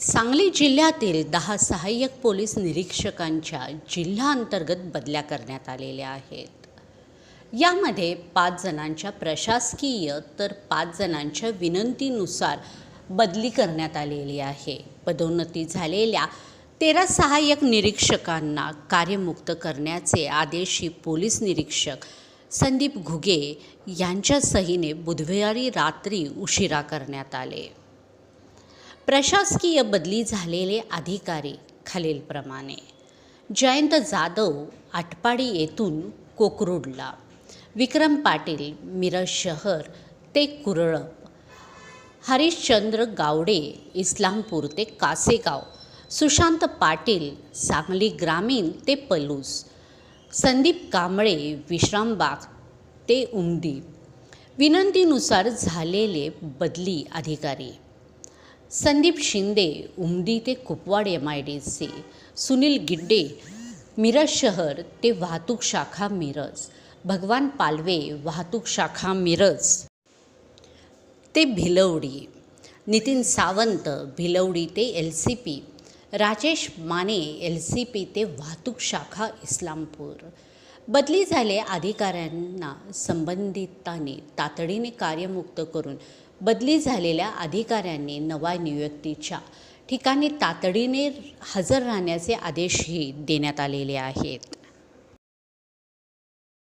सांगली जिल्ह्यातील दहा सहाय्यक पोलीस निरीक्षकांच्या जिल्हाअंतर्गत बदल्या करण्यात आलेल्या आहेत. यामध्ये पाच जणांच्या प्रशासकीय तर पाच जणांच्या विनंतीनुसार बदली करण्यात आलेली आहे. पदोन्नती झालेल्या तेरा सहाय्यक निरीक्षकांना कार्यमुक्त करण्याचे आदेशही पोलीस निरीक्षक संदीप घुगे यांच्या सहीने बुधवारी रात्री उशिरा करण्यात आले. प्रशासकीय बदली झालेले अधिकारी खालीलप्रमाणे. जयंत जाधव आटपाडी येथून कोकरूडला. विक्रम पाटील मिरज शहर ते कुरळप. हरिश्चंद्र गावडे इस्लामपूर ते कासेगाव. सुशांत पाटील सांगली ग्रामीण ते पलूस. संदीप कांबळे विश्रामबाग ते उमदी. विनंतीनुसार झालेले बदली अधिकारी. संदीप शिंदे उमदी ते Kupwad M I D C Sunil Gidde Miraj शहर ते वाहतूक शाखा मिरज भगवान पालवे वाहतूक शाखा मिरज. ते भिलवडी नितीन सावंत भिलवडी ते L C P Rajesh Mane L C P ते वाहतूक शाखा इस्लामपूर. बदली झाले अधिकाऱ्यांना संबंधितांनी तातडीने कार्यमुक्त करून बदली झालेल्या अधिकाऱ्यांनी नवा नियुक्तीच्या ठिकाणी तातडीने हजर राहण्याचे आदेशही देण्यात आलेले आहेत.